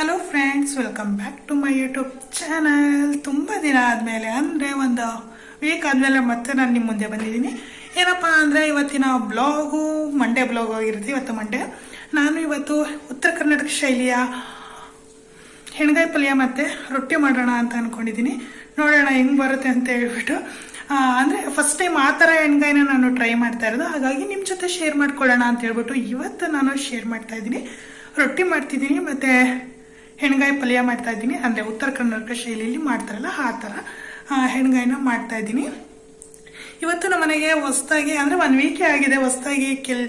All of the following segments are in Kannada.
Hello friends welcome back to my YouTube channel ತುಂಬ ದಿನ ಆದಮೇಲೆ ಅಂದರೆ ಒಂದು ವೀಕ್ ಆದಮೇಲೆ ಮತ್ತೆ ನಾನು ನಿಮ್ಮ ಮುಂದೆ ಬಂದಿದ್ದೀನಿ. ಏನಪ್ಪ ಅಂದರೆ ಇವತ್ತಿನ ಬ್ಲಾಗು ಮಂಡೇ ಬ್ಲಾಗ್ ಆಗಿರುತ್ತೆ. ಇವತ್ತು ಮಂಡೇ ನಾನು ಇವತ್ತು ಉತ್ತರ ಕರ್ನಾಟಕ ಶೈಲಿಯ ಹೆಣ್ಗಾಯಿ ಪಲ್ಯ ಮತ್ತು ರೊಟ್ಟಿ ಮಾಡೋಣ ಅಂತ ಅಂದ್ಕೊಂಡಿದ್ದೀನಿ ನೋಡೋಣ ಹೆಂಗೆ ಬರುತ್ತೆ ಅಂತ ಹೇಳ್ಬಿಟ್ಟು. ಅಂದರೆ ಫಸ್ಟ್ ಟೈಮ್ ಆ ಥರ ಹೆಣ್ಗಾಯಿನ ನಾನು ಟ್ರೈ ಮಾಡ್ತಾ ಇರೋದು. ಹಾಗಾಗಿ ನಿಮ್ಮ ಜೊತೆ ಶೇರ್ ಮಾಡ್ಕೊಳ್ಳೋಣ ಅಂತ ಹೇಳ್ಬಿಟ್ಟು ಇವತ್ತು ನಾನು ಶೇರ್ ಮಾಡ್ತಾ ಇದ್ದೀನಿ. ರೊಟ್ಟಿ ಮಾಡ್ತಿದ್ದೀನಿ ಮತ್ತು ಹೆಣ್ಗಾಯಿ ಪಲ್ಯ ಮಾಡ್ತಾ ಇದ್ದೀನಿ. ಅಂದರೆ ಉತ್ತರ ಕರ್ನಾಟಕ ಶೈಲಿಯಲ್ಲಿ ಮಾಡ್ತಾರಲ್ಲ, ಆ ಥರ ಹೆಣ್ಗಾಯಿನ ಮಾಡ್ತಾ ಇದ್ದೀನಿ. ಇವತ್ತು ನಮ್ಮ ಮನೆಗೆ ಹೊಸ್ದಾಗಿ, ಅಂದರೆ ಒನ್ ವೀಕೇ ಆಗಿದೆ, ಹೊಸ್ದಾಗಿ ಕೆಲ್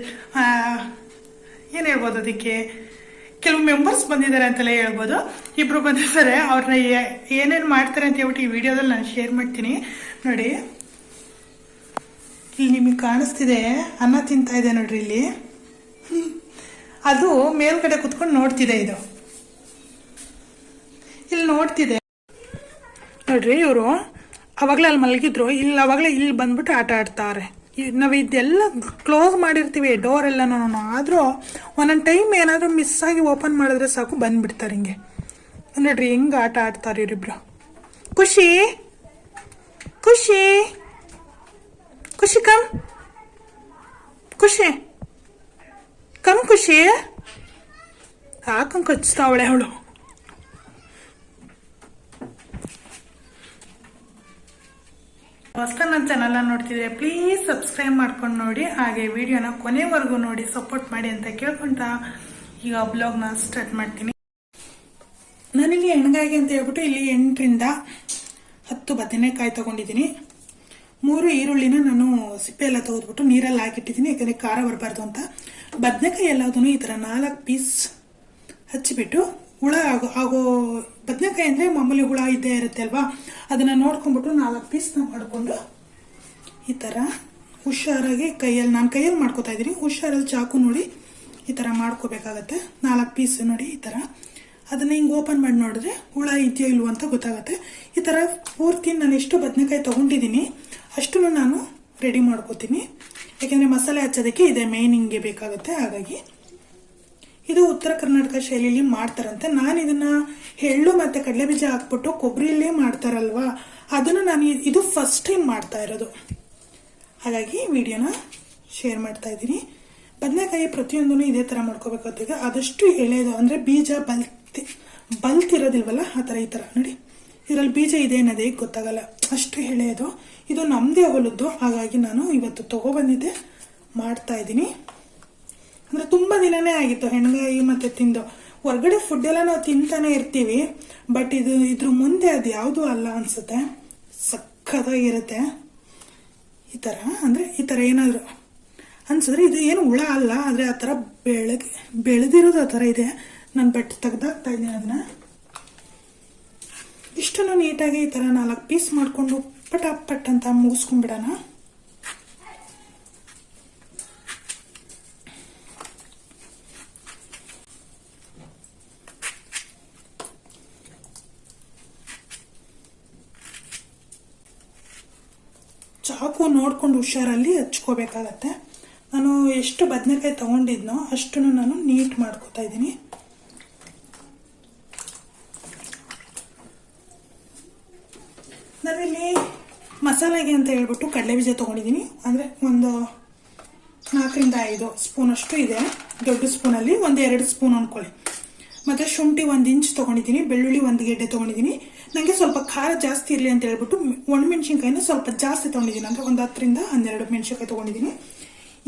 ಏನು ಹೇಳ್ಬೋದು ಅದಕ್ಕೆ? ಕೆಲವು ಮೆಂಬರ್ಸ್ ಬಂದಿದ್ದಾರೆ ಅಂತಲೇ ಹೇಳ್ಬೋದು. ಇಬ್ಬರು ಬಂದಿದ್ದಾರೆ. ಅವ್ರನ್ನ ಏನೇನು ಮಾಡ್ತಾರೆ ಅಂತ ಹೇಳ್ಬಿಟ್ಟು ಈ ವಿಡಿಯೋದಲ್ಲಿ ನಾನು ಶೇರ್ ಮಾಡ್ತೀನಿ. ನೋಡಿ. ಇಲ್ಲಿ ನಿಮಗೆ ಕಾಣಿಸ್ತಿದೆ. ಅನ್ನ ತಿಂತಾ ಇದೆ ನೋಡ್ರಿ ಇಲ್ಲಿ. ಅದು ಮೇಲ್ಗಡೆ ಕುತ್ಕೊಂಡು ನೋಡ್ತಿದೆ ಇದು. ಇಲ್ಲಿ ನೋಡ್ತಿದೆ ನೋಡ್ರಿ ಇವರು, ಅವಾಗಲೇ ಅಲ್ಲಿ ಮಲಗಿದ್ರು. ಇಲ್ಲಿ ಅವಾಗಲೇ ಇಲ್ಲಿ ಬಂದ್ಬಿಟ್ಟು ಆಟ ಆಡ್ತಾರೆ. ನಾವು ಇದೆಲ್ಲ ಕ್ಲೋಸ್ ಮಾಡಿರ್ತೀವಿ ಡೋರ್ ಎಲ್ಲನೂ ಆದರೂ ಒಂದೊಂದು ಟೈಮ್ ಏನಾದರೂ ಮಿಸ್ ಆಗಿ ಓಪನ್ ಮಾಡಿದ್ರೆ ಸಾಕು, ಬಂದ್ಬಿಡ್ತಾರೆ ಹಿಂಗೆ. ನೋಡ್ರಿ ಹಿಂಗೆ ಆಟ ಆಡ್ತಾರೆ ಇವರಿಬ್ರು. ಖುಷಿ? ಖುಷಿ? ಖುಷಿ ಕಮ್ ಖುಷಿ? ಕಮ್ ಖುಷಿ. ಹಾಕಂಗೆ ಕಚ್ತಾವಳೆ ಅವಳು. ಹೊಸ ನನ್ನ ಚಾನಲ್ ನೋಡ್ತಿದ್ರೆ ಪ್ಲೀಸ್ ಸಬ್ಸ್ಕ್ರೈಬ್ ಮಾಡ್ಕೊಂಡು ನೋಡಿ, ಹಾಗೆ ವಿಡಿಯೋನ ಕೊನೆವರೆಗೂ ನೋಡಿ ಸಪೋರ್ಟ್ ಮಾಡಿ ಅಂತ ಕೇಳ್ಕೊಂತ ಈಗ ಬ್ಲಾಗ್ನ ಸ್ಟಾರ್ಟ್ ಮಾಡ್ತೀನಿ. ನನಗೆ ಎಣ್ಗಾಯಿಗೆ ಅಂತ ಹೇಳ್ಬಿಟ್ಟು ಇಲ್ಲಿ ಎಂಟರಿಂದ ಹತ್ತು ಬದನೆಕಾಯಿ ತಗೊಂಡಿದ್ದೀನಿ. ಮೂರು ಈರುಳ್ಳಿನ ನಾನು ಸಿಪ್ಪೆ ಎಲ್ಲ ತೆಗೆದ್ಬಿಟ್ಟು ನೀರಲ್ಲಿ ಹಾಕಿಟ್ಟಿದ್ದೀನಿ, ಯಾಕಂದರೆ ಖಾರ ಬರಬಾರ್ದು ಅಂತ. ಬದನೆಕಾಯಿ ಎಲ್ಲದನ್ನು ಈ ಥರ ನಾಲ್ಕು ಪೀಸ್ ಹಚ್ಚಿಬಿಟ್ಟು ಹುಳ ಆಗೋ ಆಗೋ ಬದನೆಕಾಯಿ ಅಂದರೆ ಮಾಮೂಲಿ ಹುಳ ಇದ್ದೇ ಇರುತ್ತೆ ಅಲ್ವಾ? ಅದನ್ನು ನೋಡ್ಕೊಂಬಿಟ್ಟು ನಾಲ್ಕು ಪೀಸ್ನ ಮಾಡಿಕೊಂಡು ಈ ಥರ ಹುಷಾರಾಗಿ ಕೈಯಲ್ಲಿ, ನಾನು ಕೈಯಲ್ಲಿ ಮಾಡ್ಕೋತಾ ಇದ್ದೀನಿ ಹುಷಾರಲ್ಲಿ ಚಾಕು ನೋಡಿ ಈ ಥರ ಮಾಡ್ಕೋಬೇಕಾಗತ್ತೆ. ನಾಲ್ಕು ಪೀಸ್ ನೋಡಿ ಈ ಥರ ಅದನ್ನು ಹಿಂಗೆ ಓಪನ್ ಮಾಡಿ ನೋಡಿದ್ರೆ ಹುಳ ಇದೆಯೋ ಇಲ್ವೋ ಅಂತ ಗೊತ್ತಾಗುತ್ತೆ. ಈ ಥರ ಪೂರ್ತಿ ನಾನು ಎಷ್ಟು ಬದನೆಕಾಯಿ ತೊಗೊಂಡಿದ್ದೀನಿ ಅಷ್ಟನ್ನು ನಾನು ರೆಡಿ ಮಾಡ್ಕೋತೀನಿ. ಯಾಕೆಂದರೆ ಮಸಾಲೆ ಹಚ್ಚೋದಕ್ಕೆ ಇದೆ ಮೇನ್ ಹಿಂಗೆ ಬೇಕಾಗುತ್ತೆ. ಹಾಗಾಗಿ ಇದು ಉತ್ತರ ಕರ್ನಾಟಕ ಶೈಲಿಯಲ್ಲಿ ಮಾಡ್ತಾರಂತೆ. ನಾನು ಇದನ್ನ ಎಳ್ಳು ಮತ್ತೆ ಕಡಲೆ ಬೀಜ ಹಾಕ್ಬಿಟ್ಟು ಕೊಬ್ಬರಿಯಲ್ಲೇ ಮಾಡ್ತಾರಲ್ವಾ? ಅದನ್ನು ನಾನು ಇದು ಫಸ್ಟ್ ಟೈಮ್ ಮಾಡ್ತಾ ಇರೋದು. ಹಾಗಾಗಿ ವಿಡಿಯೋನ ಶೇರ್ ಮಾಡ್ತಾ ಇದ್ದೀನಿ. ಬದನೆಕಾಯಿ ಪ್ರತಿಯೊಂದೂ ಇದೇ ಥರ ಮಾಡ್ಕೋಬೇಕಾಗ್ತದೆ ಆದಷ್ಟು ಎಳೆಯೋದು ಅಂದರೆ ಬೀಜ ಬಲ್ತಿ ಬಲ್ತಿರೋದಿಲ್ವಲ್ಲ ಆ ಥರ ಈ ಥರ ನೋಡಿ, ಇದರಲ್ಲಿ ಬೀಜ ಇದೆ ಅನ್ನೋದೇ ಗೊತ್ತಾಗಲ್ಲ. ಅಷ್ಟು ಎಳೆಯೋದು ಇದು ನಮ್ಮದೇ ಹೊಲದ್ದು. ಹಾಗಾಗಿ ನಾನು ಇವತ್ತು ತಗೊಬಂದಿದ್ದೆ ಮಾಡ್ತಾ ಇದ್ದೀನಿ. ಅಂದ್ರೆ ತುಂಬಾ ದಿನನೇ ಆಗಿತ್ತು ಹೆಣ್ಗಾಯಿ ಮತ್ತೆ ತಿಂದು. ಹೊರಗಡೆ ಫುಡ್ ಎಲ್ಲ ನಾವು ತಿಂತಾನೆ ಇರ್ತೀವಿ ಬಟ್ ಇದು ಇದ್ರ ಮುಂದೆ ಅದು ಯಾವುದೂ ಅಲ್ಲ ಅನ್ಸುತ್ತೆ. ಸಖತ್ತಾಗಿರುತ್ತೆ ಈ ಥರ ಅಂದರೆ ಈ ಥರ ಏನಾದರೂ ಅನ್ಸಿದ್ರೆ ಇದು ಏನು ಹುಳ ಅಲ್ಲ, ಆದರೆ ಆ ಥರ ಬೆಳಗ್ಗೆ ಬೆಳೆದಿರೋದು ಆ ಥರ ಇದೆ. ನಾನು ಬೆಟ್ಟ ತೆಗ್ದಾಗ್ತಾ ಇದ್ದೀನಿ ಅದನ್ನ. ಇಷ್ಟನ್ನು ನೀಟಾಗಿ ಈ ಥರ ನಾಲ್ಕು ಪೀಸ್ ಮಾಡಿಕೊಂಡು ಪಟ ಪಟ್ ಅಂತ ಮುಗಿಸ್ಕೊಂಡ್ಬಿಡೋಣ ಚಾಕು ನೋಡ್ಕೊಂಡು ಹುಷಾರಲ್ಲಿ ಹಚ್ಕೋಬೇಕಾಗತ್ತೆ. ನಾನು ಎಷ್ಟು ಬದನೆಕಾಯಿ ತಗೊಂಡಿದ್ನೋ ಅಷ್ಟನ್ನು ನಾನು ನೀಟ್ ಮಾಡ್ಕೋತಾ ಇದ್ದೀನಿ. ನಾನಿಲ್ಲಿ ಮಸಾಲೆಗೆ ಅಂತ ಹೇಳ್ಬಿಟ್ಟು ಕಡಲೆ ಬೀಜ ತೊಗೊಂಡಿದ್ದೀನಿ. ಅಂದರೆ ಒಂದು ನಾಲ್ಕರಿಂದ ಐದು ಸ್ಪೂನ್ ಅಷ್ಟು ಇದೆ. ದೊಡ್ಡ ಸ್ಪೂನಲ್ಲಿ ಒಂದು ಎರಡು ಸ್ಪೂನ್ ಅಂದ್ಕೊಳ್ಳಿ ಮತ್ತು ಶುಂಠಿ ಒಂದು ಇಂಚ್ ತೊಗೊಂಡಿದ್ದೀನಿ. ಬೆಳ್ಳುಳ್ಳಿ ಒಂದು ಗೆಡ್ಡೆ ತೊಗೊಂಡಿದ್ದೀನಿ. ನನಗೆ ಸ್ವಲ್ಪ ಖಾರ ಜಾಸ್ತಿ ಇರಲಿ ಅಂತ ಹೇಳ್ಬಿಟ್ಟು ಒಣಮೆಣಸಿನ್ಕಾಯಿನ ಸ್ವಲ್ಪ ಜಾಸ್ತಿ ತೊಗೊಂಡಿದ್ದೀನಿ. ಅಂದರೆ ಒಂದು ಹತ್ತರಿಂದ ಹನ್ನೆರಡು ಮೆಣಸಿನ್ಕಾಯಿ ತೊಗೊಂಡಿದ್ದೀನಿ.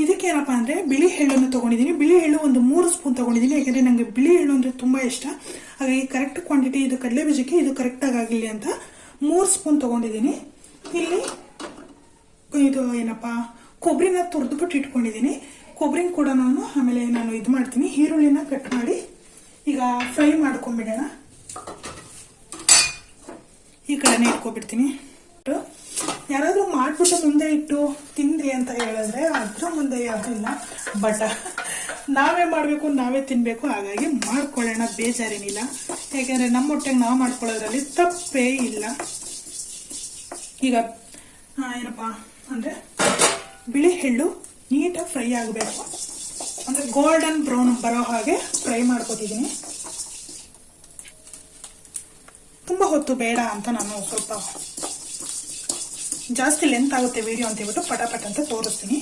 ಇದಕ್ಕೆ ಏನಪ್ಪ ಅಂದರೆ ಬಿಳಿ ಎಳ್ಳನ್ನು ತೊಗೊಂಡಿದ್ದೀನಿ. ಬಿಳಿ ಎಳ್ಳು ಒಂದು ಮೂರು ಸ್ಪೂನ್ ತೊಗೊಂಡಿದ್ದೀನಿ. ಯಾಕೆಂದರೆ ನನಗೆ ಬಿಳಿ ಎಳ್ಳು ಅಂದರೆ ತುಂಬ ಇಷ್ಟ. ಹಾಗಾಗಿ ಕರೆಕ್ಟ್ ಕ್ವಾಂಟಿಟಿ ಇದು ಕಡಲೆ ಬೀಜಕ್ಕೆ ಇದು ಕರೆಕ್ಟಾಗಿ ಆಗಿರಲಿ ಅಂತ ಮೂರು ಸ್ಪೂನ್ ತೊಗೊಂಡಿದ್ದೀನಿ. ಇಲ್ಲಿ ಇದು ಏನಪ್ಪ ಕೊಬ್ಬರಿನ ತುರಿದ್ಬಿಟ್ಟು ಇಟ್ಕೊಂಡಿದ್ದೀನಿ. ಕೊಬ್ಬರಿನ ಕೂಡ ನಾನು ಆಮೇಲೆ ನಾನು ಇದು ಮಾಡ್ತೀನಿ. ಈರುಳ್ಳಿನ ಕಟ್ ಮಾಡಿ ಈಗ ಫ್ರೈ ಮಾಡ್ಕೊಂಡ್ಬಿಡೋಣ ಈ ಕಡೆನೇ ಇಟ್ಕೊಬಿಡ್ತೀನಿ. ಯಾರಾದರೂ ಮಾಡಿಬಿಟ್ಟು ಮುಂದೆ ಇಟ್ಟು ತಿಂದ್ರಿ ಅಂತ ಹೇಳಿದ್ರೆ ಅದ್ರ ಮುಂದೆ ಯಾವುದೂ ಇಲ್ಲ. ಬಟ್ ನಾವೇ ಮಾಡಬೇಕು, ನಾವೇ ತಿನ್ನಬೇಕು ಹಾಗಾಗಿ ಮಾಡ್ಕೊಳ್ಳೋಣ, ಬೇಜಾರೇನಿಲ್ಲ. ಯಾಕೆಂದರೆ ನಮ್ಮ ಹೊಟ್ಟೆಗೆ ನಾವು ಮಾಡ್ಕೊಳ್ಳೋದ್ರಲ್ಲಿ ತಪ್ಪೇ ಇಲ್ಲ. ಈಗ ಏನಪ್ಪ ಅಂದರೆ ಬಿಳಿ ಎಳ್ಳು ನೀಟಾಗಿ ಫ್ರೈ ಆಗಬೇಕು. ಅಂದರೆ ಗೋಲ್ಡನ್ ಬ್ರೌನ್ ಬರೋ ಹಾಗೆ ಫ್ರೈ ಮಾಡ್ಕೊತಿದ್ದೀನಿ. ತುಂಬ ಹೊತ್ತು ಬೇಡ ಅಂತ ನಾನು ಸ್ವಲ್ಪ ಜಾಸ್ತಿ ಲೆಂತ್ ಆಗುತ್ತೆ ವಿಡಿಯೋ ಅಂತ ಹೇಳ್ಬಿಟ್ಟು ಪಟ ಪಟ ಅಂತ ತೋರಿಸ್ತೀನಿ.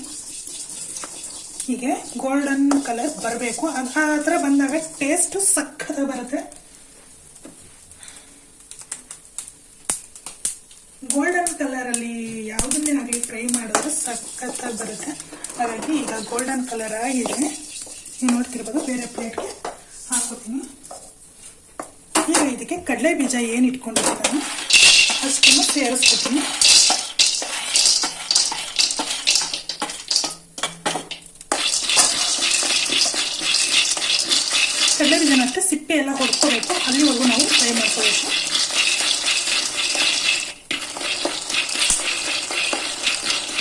ಹೀಗೆ ಗೋಲ್ಡನ್ ಕಲರ್ ಬರಬೇಕು. ಆ ಬಂದಾಗ ಟೇಸ್ಟ್ ಸಖತ್ ಬರುತ್ತೆ. ಗೋಲ್ಡನ್ ಕಲರ್ ಅಲ್ಲಿ ಯಾವುದನ್ನೇ ಆಗಲಿ ಫ್ರೈ ಮಾಡಿದ್ರೆ ಸಖತ್ತಾಗಿ ಬರುತ್ತೆ. ಹಾಗಾಗಿ ಈಗ ಗೋಲ್ಡನ್ ಕಲರ್ ಆಗಿದೆ. ನೀವು ನೋಡ್ತಿರ್ಬೋದು, ಬೇರೆ ಪ್ಲೇಟ್ಗೆ ಹಾಕೋತೀನಿ. ಈಗ ಇದಕ್ಕೆ ಕಡಲೆ ಬೀಜ ಏನು ಇಟ್ಕೊಂಡಿದ್ದೀನಿ ಅಷ್ಟನ್ನು ಸೇರಿಸ್ಕೊತೀನಿ ಕಡಲೆ ಬೀಜನ ಸಿಪ್ಪೆ ಎಲ್ಲ ಹೊಡ್ಕೋಬೇಕು, ಅಲ್ಲಿವರೆಗೂ ನಾವು ಫ್ರೈ ಮಾಡ್ಕೋಬೇಕು.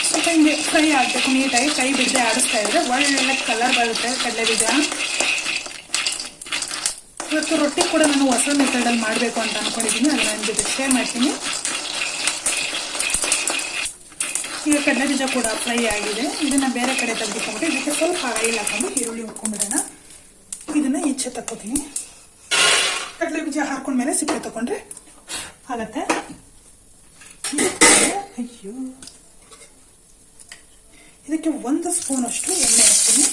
ಸ್ವಲ್ಪ ಹಿಂಗೆ ಫ್ರೈ ಆಗಬೇಕು, ನೀಟಾಗಿ ಕೈ ಬಿಡದೆ ಆಡಿಸ್ತಾ ಇದ್ರೆ ಒಳ್ಳೆ ಕಲರ್ ಬರುತ್ತೆ ಕಡಲೆ ಬೀಜ. ಇವತ್ತು ರೊಟ್ಟಿ ಕೂಡ ನಾನು ಹೊಸ ಮೆಥಡಲ್ಲಿ ಮಾಡಬೇಕು ಅಂತ ಅಂದ್ಕೊಂಡಿದ್ದೀನಿ ಅದನ್ನ ನಾನು ಜೊತೆ ಶೇರ್ ಮಾಡ್ತೀನಿ. ಈಗ ಕಡಲೆ ಬೀಜ ಕೂಡ ಫ್ರೈ ಆಗಿದೆ. ಇದನ್ನು ಬೇರೆ ಕಡೆ ತೆಗೆದುಕೊಂಡ್ಬಿಟ್ಟು ಇದಕ್ಕೆ ಸ್ವಲ್ಪ ಆಯಿಲ್ ಹಾಕೊಂಡು ಈರುಳ್ಳಿ ಹುರ್ಕೊಂಡ್ಬಿಡೋಣ. ಇದನ್ನು ಈಚೆ ತಕ್ಕೋತೀನಿ. ಕಡಲೆ ಬೀಜ ಹಾಕೊಂಡ್ಮೇಲೆ ಸಿಪ್ಪೆ ತಗೊಂಡ್ರೆ ಆಗತ್ತೆ. ಅಯ್ಯೋ. ಇದಕ್ಕೆ ಒಂದು ಸ್ಪೂನ್ ಅಷ್ಟು ಎಣ್ಣೆ ಹಾಕ್ತೀನಿ.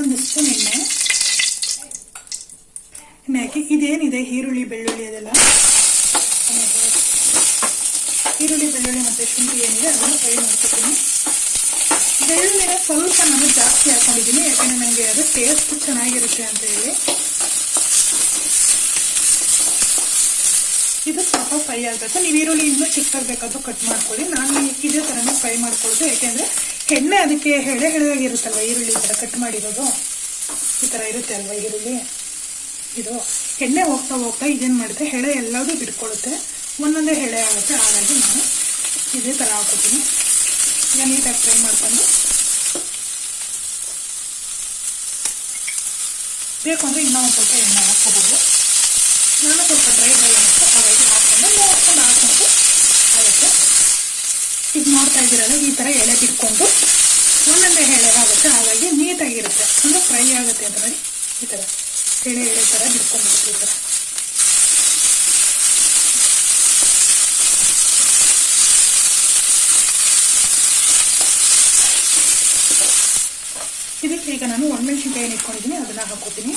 ಒಂದು ಸ್ಪೂನ್ ಎಣ್ಣೆ ಹಾಕಿ ಇದೇನಿದೆ? ಈರುಳ್ಳಿ, ಬೆಳ್ಳುಳ್ಳಿ ಅದೆಲ್ಲ? ಈರುಳ್ಳಿ, ಬೆಳ್ಳುಳ್ಳಿ ಮತ್ತು ಶುಂಠಿ ಏನಿದೆ, ಅದನ್ನು ಫ್ರೈ ಮಾಡ್ಕೊತೀನಿ. ಬೆಳ್ಳುಳ್ಳಿನ ಸ್ವಲ್ಪ ನಾನು ಜಾಸ್ತಿ ಹಾಕೊಂಡಿದ್ದೀನಿ, ಯಾಕಂದ್ರೆ ನನಗೆ ಅದು ಟೇಸ್ಟ್ ಚೆನ್ನಾಗಿರುತ್ತೆ ಅಂತ ಹೇಳಿ. ಇದು ಸ್ವಲ್ಪ ಫ್ರೈ ಆಗಬೇಕು. ನೀವು ಈರುಳ್ಳಿ ಇನ್ನೂ ಚಿಕ್ಕದಾಗಿ ಬೇಕಾದ್ರೂ ಕಟ್ ಮಾಡ್ಕೊಳ್ಳಿ. ನಾನು ಇದೇ ಥರನೇ ಫ್ರೈ ಮಾಡ್ಕೊಳ್ಳೋದು. ಯಾಕೆಂದರೆ ಎಣ್ಣೆ ಅದಕ್ಕೆ ಹೆಳೆ ಹೆಳೆಯಾಗಿರುತ್ತಲ್ವ ಈರುಳ್ಳಿ ಥರ ಕಟ್ ಮಾಡಿರೋದು? ಈ ಥರ ಇರುತ್ತೆ ಅಲ್ವ ಈರುಳ್ಳಿ? ಇದು ಎಣ್ಣೆ ಹೋಗ್ತಾ ಹೋಗ್ತಾ ಇದೇನು ಮಾಡುತ್ತೆ ಹೆಳೆ ಎಲ್ಲದೂ ಬಿಟ್ಕೊಳ್ಳುತ್ತೆ ಒಂದೊಂದೇ ಹೆಳೆ ಆಗುತ್ತೆ, ಹಾಗಾಗಿ ನಾನು ಇದೇ ಥರ ಹಾಕೋತೀನಿ ಈಗ ನೀಟಾಗಿ ಫ್ರೈ ಮಾಡ್ಕೊಂಡು. ಬೇಕು ಅಂದರೆ ಇನ್ನೂ ಒಂದು ಸ್ವಲ್ಪ ಎಣ್ಣೆ ಹಾಕ್ಕೋಬೋದು. ನಾನು ಸ್ವಲ್ಪ ಡ್ರೈ ಡ್ರೈ ಅನ್ನಿಸ್ತು ಹಾಗಾಗಿ ಹಾಕ್ಕೊಂಡು ನೋಡ್ಕೊಂಡು ಹಾಕ್ಕೊಂಡು ಆಗುತ್ತೆ. ಇದು ನೋಡ್ತಾ ಇದ್ದೀರಲ್ಲ, ಈ ಥರ ಎಳೆ ಬಿಟ್ಕೊಂಡು ಒಂದೊಂದೇ ಎಳೆ ಆಗುತ್ತೆ ಹಾಗಾಗಿ ನೀಟಾಗಿರುತ್ತೆ. ಅಂದರೆ ಫ್ರೈ ಆಗುತ್ತೆ ಅಂತ ಈ ಥರ ಎಳೆ ಎಳೆ ಥರ ಥರ ಇದಕ್ಕೆ ಈಗ ನಾನು ಒಣಮೆಣಸಿನ್ಕಾಯಿ ಇಟ್ಕೊಂಡಿದ್ದೀನಿ, ಅದನ್ನ ಹಾಕೋತೀನಿ.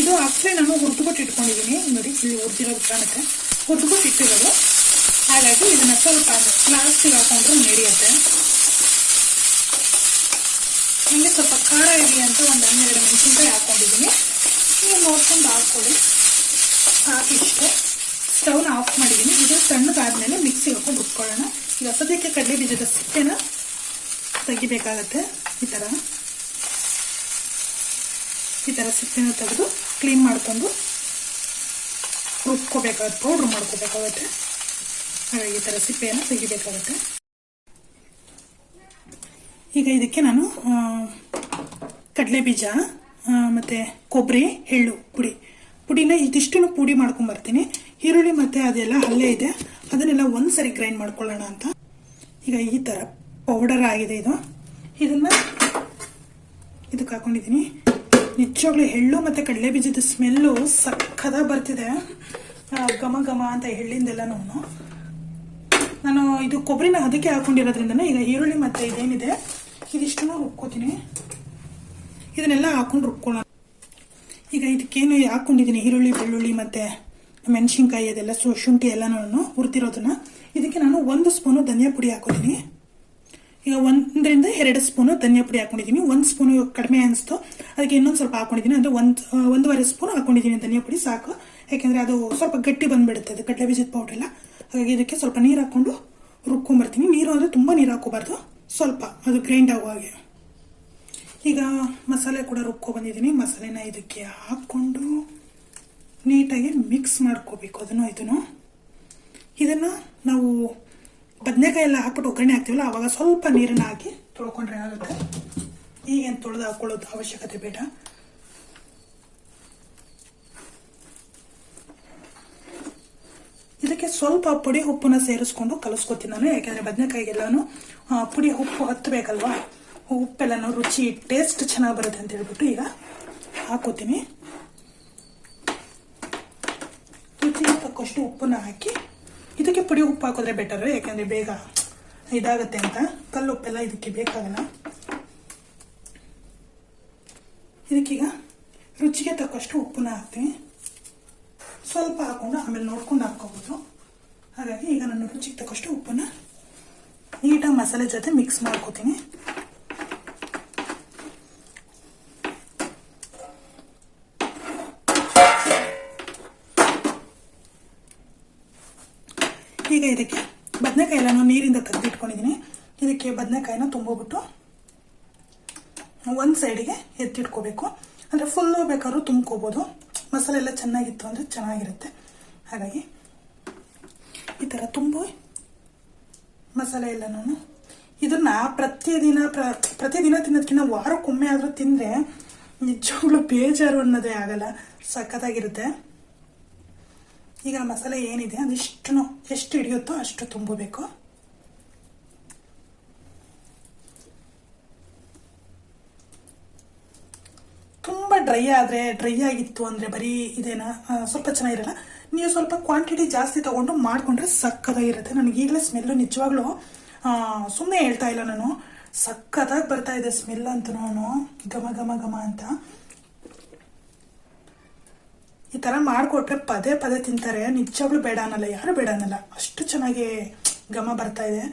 ಇದು ಆಕ್ಚುಲಿ ನಾನು ಹುರಿದುಬಿಟ್ಟು ಇಟ್ಕೊಂಡಿದ್ದೀನಿ. ನೋಡಿ ಇಲ್ಲಿ ಹುರಿದಿರೋದು ಕಾಣುತ್ತೆ ಹುರಿದುಬಿಟ್ಟು ಇಟ್ಟಿರೋದು. ಹಾಗಾಗಿ ಇದನ್ನ ಸ್ವಲ್ಪ ಲಾಸ್ಟಿಗೆ ಹಾಕೊಂಡ್ರೆ ನಡೆಯುತ್ತೆ. ನಿಮಗೆ ಸ್ವಲ್ಪ ಖಾರ ಇರಲಿ ಅಂತ ಒಂದು ಹನ್ನೆರಡು ಮೆಣಸಿನ್ಕಾಯಿ ಹಾಕೊಂಡಿದ್ದೀನಿ. ನೀವು ನೋಡ್ಕೊಂಡು ಹಾಕ್ಕೊಳ್ಳಿ ಹಾಕಿಷ್ಟು ಸ್ಟವ್ನ ಆಫ್ ಮಾಡಿದ್ದೀನಿ. ಇದು ತಣ್ಣಗಾದ್ಮೇಲೆ ಮಿಕ್ಸಿ ಹಾಕೊಂಡು ಉಟ್ಕೊಳ್ಳೋಣ ಈಗ ಸದ್ಯಕ್ಕೆ ಕಡಲೆ ಬೀಜದ ಸಿಪ್ಪೆನ ತೆಗಿಬೇಕಾಗತ್ತೆ. ಈ ಥರ ಈ ಥರ ಸಿಪ್ಪೆನ ತೆಗೆದು ಕ್ಲೀನ್ ಮಾಡ್ಕೊಂಡು ರುಬ್ಕೋಬೇಕಾಗುತ್ತೆ. ಪೌಡ್ರ್ ಮಾಡ್ಕೋಬೇಕಾಗತ್ತೆ. ಹಾಗಾಗಿ ಈ ಥರ ಸಿಪ್ಪೆಯನ್ನು ತೆಗಿಬೇಕಾಗತ್ತೆ. ಈಗ ಇದಕ್ಕೆ ನಾನು ಕಡಲೆ ಬೀಜ ಮತ್ತು ಕೊಬ್ಬರಿ, ಎಳ್ಳು, ಪುಡಿ. ಪುಡಿನ ಇದಿಷ್ಟನ್ನು ಪುಡಿ ಮಾಡ್ಕೊಂಬರ್ತೀನಿ ಈರುಳ್ಳಿ ಮತ್ತು ಅದೆಲ್ಲ ಅಲ್ಲೇ ಇದೆ. ಅದನ್ನೆಲ್ಲ ಒಂದು ಸರಿ ಗ್ರೈಂಡ್ ಮಾಡ್ಕೊಳ್ಳೋಣ ಅಂತ. ಈಗ ಈ ಥರ ಪೌಡರ್ ಆಗಿದೆ ಇದು. ಇದನ್ನು ಇದಕ್ಕೆ ಹಾಕೊಂಡಿದ್ದೀನಿ. ನಿಜವಾಗ್ಲೂ ಎಳ್ಳು ಮತ್ತು ಕಡಲೆ ಬೀಜದ ಸ್ಮೆಲ್ಲು ಸಕ್ಕದ ಬರ್ತಿದೆ ಘಮ ಘಮ ಅಂತ ಎಳ್ಳಿಂದೆಲ್ಲನೂ. ನಾನು ಇದು ಕೊಬ್ಬರಿನ ಅದಕ್ಕೆ ಹಾಕೊಂಡಿರೋದ್ರಿಂದ ಈಗ ಈರುಳ್ಳಿ ಮತ್ತು ಇದೇನಿದೆ. ಇದಿಷ್ಟನ್ನು ರುಬ್ಕೋತೀನಿ. ಇದನ್ನೆಲ್ಲ ಹಾಕೊಂಡು ರುಬ್ಕೊಳ್ಳೋಣ ಈಗ ಇದಕ್ಕೇನು ಹಾಕೊಂಡಿದ್ದೀನಿ, ಈರುಳ್ಳಿ, ಬೆಳ್ಳುಳ್ಳಿ ಮತ್ತು ಮೆಣಸಿನ್ಕಾಯಿ ಅದೆಲ್ಲ ಸೊ, ಶುಂಠಿ ಎಲ್ಲನೂ ಹುರಿದಿರೋದನ್ನ. ಇದಕ್ಕೆ ನಾನು ಒಂದು ಸ್ಪೂನು ಧನಿಯಾ ಪುಡಿ ಹಾಕೋತೀನಿ ಈಗ ಒಂದರಿಂದ ಎರಡು ಸ್ಪೂನು ಧನಿಯಾ ಪುಡಿ ಹಾಕೊಂಡಿದ್ದೀನಿ. ಒಂದು ಸ್ಪೂನು ಕಡಿಮೆ ಅನಿಸ್ತು. ಅದಕ್ಕೆ ಇನ್ನೊಂದು ಸ್ವಲ್ಪ ಹಾಕೊಂಡಿದ್ದೀನಿ. ಅಂದರೆ ಒಂದು, ಒಂದೂವರೆ ಸ್ಪೂನ್ ಹಾಕೊಂಡಿದ್ದೀನಿ ಧನಿಯಾ ಪುಡಿ, ಸಾಕು. ಯಾಕೆಂದರೆ ಅದು ಸ್ವಲ್ಪ ಗಟ್ಟಿ ಬಂದುಬಿಡುತ್ತೆ, ಅದು ಕಡಲೆ ಬೀಜದ ಪೌಡ್ರೆಲ್ಲ ಹಾಗಾಗಿ ಇದಕ್ಕೆ ಸ್ವಲ್ಪ ನೀರು ಹಾಕ್ಕೊಂಡು ರುಬ್ಕೊಂಬರ್ತೀನಿ ನೀರು ಅಂದರೆ ತುಂಬ ನೀರು ಹಾಕೋಬಾರ್ದು ಸ್ವಲ್ಪ, ಅದು ಗ್ರೈಂಡ್ ಆಗೋ ಹಾಗೆ. ಈಗ ಮಸಾಲೆ ಕೂಡ ರುಬ್ಕೊ ಬಂದಿದ್ದೀನಿ. ಮಸಾಲೆನ ಇದಕ್ಕೆ ಹಾಕ್ಕೊಂಡು ನೀಟಾಗಿ ಮಿಕ್ಸ್ ಮಾಡ್ಕೋಬೇಕು ಅದನ್ನು, ಇದನ್ನು. ಇದನ್ನು ನಾವು ಬದನೆಕಾಯಿ ಎಲ್ಲ ಹಾಕ್ಬಿಟ್ಟು ಒಗ್ಗರಣೆ ಹಾಕ್ತೀವಲ್ಲ ಆವಾಗ ಸ್ವಲ್ಪ ನೀರನ್ನು ಹಾಕಿ ತೊಳ್ಕೊಂಡ್ರೆ ಆಗುತ್ತೆ ಈಗೇನು ತೊಳೆದು ಹಾಕೊಳ್ಳೋದು ಅವಶ್ಯಕತೆ ಬೇಡ. ಇದಕ್ಕೆ ಸ್ವಲ್ಪ ಪುಡಿ ಉಪ್ಪನ್ನ ಸೇರಿಸ್ಕೊಂಡು ಕಲಿಸ್ಕೊತೀನಿ ನಾನು, ಯಾಕೆಂದರೆ ಬದನೆಕಾಯಿಗೆಲ್ಲನೂ ಪುಡಿ ಉಪ್ಪು ಹತ್ತಬೇಕಲ್ವಾ ಉಪ್ಪೆಲ್ಲನೂ ರುಚಿ ಟೇಸ್ಟ್ ಚೆನ್ನಾಗಿ ಬರುತ್ತೆ ಅಂತ ಹೇಳ್ಬಿಟ್ಟು ಈಗ ಹಾಕೋತೀನಿ. ರುಚಿ ತಕ್ಕಷ್ಟು ಉಪ್ಪನ್ನ ಹಾಕಿ, ಇದಕ್ಕೆ ಪುಡಿ ಉಪ್ಪು ಹಾಕಿದ್ರೆ ಬೆಟರ್ ಯಾಕೆಂದ್ರೆ ಬೇಗ ಇದಾಗುತ್ತೆ ಅಂತ. ಕಲ್ಲು ಉಪ್ಪೆಲ್ಲ ಇದಕ್ಕೆ ಬೇಕಾಗಲ್ಲ. ಇದಕ್ಕೀಗ ರುಚಿಗೆ ತಕ್ಕಷ್ಟು ಉಪ್ಪನ್ನ ಹಾಕ್ತೀನಿ. ಸ್ವಲ್ಪ ಹಾಕೊಂಡು ಆಮೇಲೆ ನೋಡ್ಕೊಂಡು ಹಾಕ್ಕೋಬೋದು. ಹಾಗಾಗಿ ಈಗ ನಾನು ರುಚಿಗೆ ತಕ್ಕಷ್ಟು ಉಪ್ಪನ್ನ ನೀಟಾಗಿ ಮಸಾಲೆ ಜೊತೆ ಮಿಕ್ಸ್ ಮಾಡ್ಕೋತೀನಿ. ಈಗ ಇದಕ್ಕೆ. ಬದನೆಕಾಯಿ ಎಲ್ಲ ನೀರಿಂದ ತೆಗೆದಿಟ್ಕೊಂಡಿದ್ದೀನಿ. ಇದಕ್ಕೆ ಬದನೆಕಾಯಿನ ತುಂಬೋಬಿಟ್ಟು ಒಂದು ಸೈಡಿಗೆ ಎತ್ತಿಟ್ಕೋಬೇಕು. ಅಂದರೆ ಫುಲ್ಲು ಬೇಕಾದ್ರೂ ತುಂಬ್ಕೋಬೋದು. ಮಸಾಲೆ ಎಲ್ಲ ಚೆನ್ನಾಗಿತ್ತು ಅಂದರೆ ಚೆನ್ನಾಗಿರುತ್ತೆ. ಹಾಗಾಗಿ ಈ ಥರ ತುಂಬಿ ಮಸಾಲೆ ಎಲ್ಲ ನಾನು ಇದನ್ನ ಪ್ರತಿದಿನ ಪ್ರ, ಪ್ರತಿದಿನ ತಿನ್ನೋದಕ್ಕಿಂತ ವಾರಕ್ಕೊಮ್ಮೆ ಆದರೂ ತಿಂದರೆ ನಿಜವಾಗ್ಲೂ ಬೇಜಾರು ಅನ್ನೋದೇ ಆಗಲ್ಲ. ಸಖತ್ತಾಗಿರುತ್ತೆ. ಈಗ ಮಸಾಲೆ ಏನಿದೆ ಅದಿಷ್ಟು ಎಷ್ಟು ಹಿಡಿಯುತ್ತೋ ಅಷ್ಟು ತುಂಬಬೇಕು. ತುಂಬ ಡ್ರೈ ಆದರೆ ಡ್ರೈ ಆಗಿತ್ತು ಅಂದರೆ ಬರೀ ಇದೇನಾ ಸ್ವಲ್ಪ ಚೆನ್ನಾಗಿರಲ್ಲ. ನೀವು ಸ್ವಲ್ಪ ಕ್ವಾಂಟಿಟಿ ಜಾಸ್ತಿ ತೊಗೊಂಡು ಮಾಡಿಕೊಂಡ್ರೆ ಸಕ್ಕತ್ತಾಗಿರುತ್ತೆ ನನಗೆ ಈಗಲೇ ಸ್ಮೆಲ್ಲು ನಿಜವಾಗ್ಲೂ ಸುಮ್ಮನೆ ಹೇಳ್ತಾ ಇಲ್ಲ ನಾನು. ಸಕ್ಕತ್ತಾಗಿ ಬರ್ತಾ ಇದೆ ಸ್ಮೆಲ್ ಅಂತ ನಾನು. ಘಮ ಘಮ ಘಮ ಅಂತ. ಈ ಥರ ಮಾಡಿಕೊಟ್ರೆ ಪದೇ ಪದೇ ತಿಂತಾರೆ. ನಿಜವಾಗ್ಲೂ ಬೇಡ ಅನ್ನಲ್ಲ, ಯಾರು ಬೇಡ ಅನ್ನಲ್ಲ. ಅಷ್ಟು ಚೆನ್ನಾಗಿ ಘಮ ಬರ್ತಾ ಇದೆ.